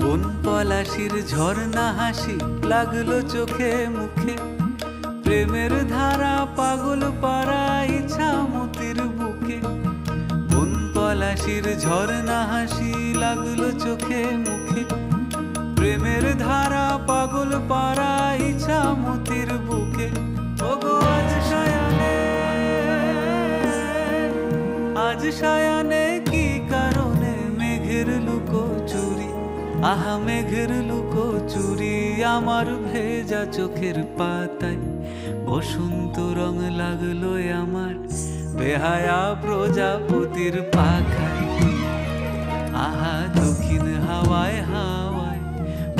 বন পলাশির ঝর্ণা হাসি লাগল চোখে মুখে। প্রেমের ধারা পাগল পাড়া ইচ্ছা মতির বুকে। বন পলাশির ঝর্ণা হাসি লাগল চোখে মুখে। প্রেমের ধারা পাগল পাড়া ইচ্ছা মতির বুকে। আজ সায়ানে আজ সায়ানে কি কারণে মেঘের লুকো চুরি আহা মেঘের লুকো, চুরি আমার ভেজা চোখের পাতায়। বসন্ত রং লাগল আমার বেহায়া প্রজাপতির পাখায়। আহা দক্ষিণ হাওয়ায় হাওয়ায়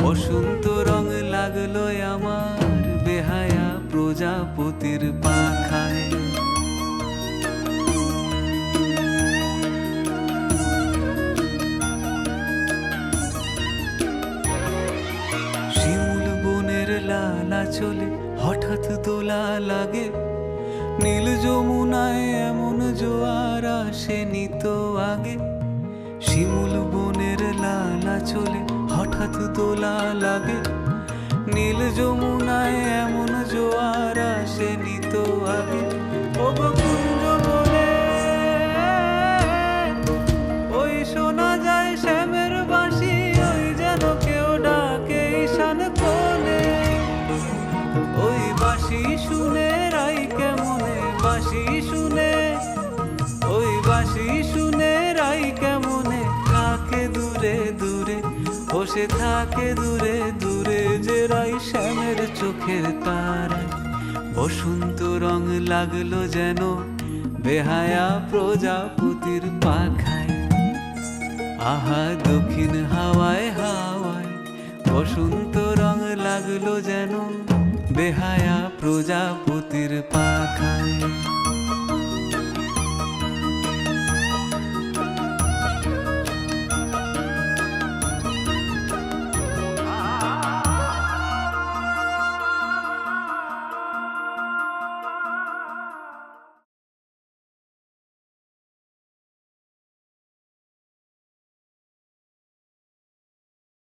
বসন্ত রং লাগল আমার বেহায়া প্রজাপতির পাখায়। চলে, হঠাৎ তোলা লাগে। নীল যমুনায় এমন জোয়ার আসেনি তো আগে। শিমুল বনের লালা চলে, হঠাৎ তোলা লাগে। নীল যমুনায় শুনে, ওই বাঁশি শুনে রাই কেমনে? থাকে দূরে দূরে, বসে থাকে দূরে দূরে যে রাই শ্যামের চোখের তারায় বসন্ত রং লাগল যেন বেহায়া প্রজাপতির পাখায়। আহা, দক্ষিণ হাওয়ায় হাওয়ায় বসন্ত রং লাগল যেন বেহায়া প্রজাপতির পাখায়।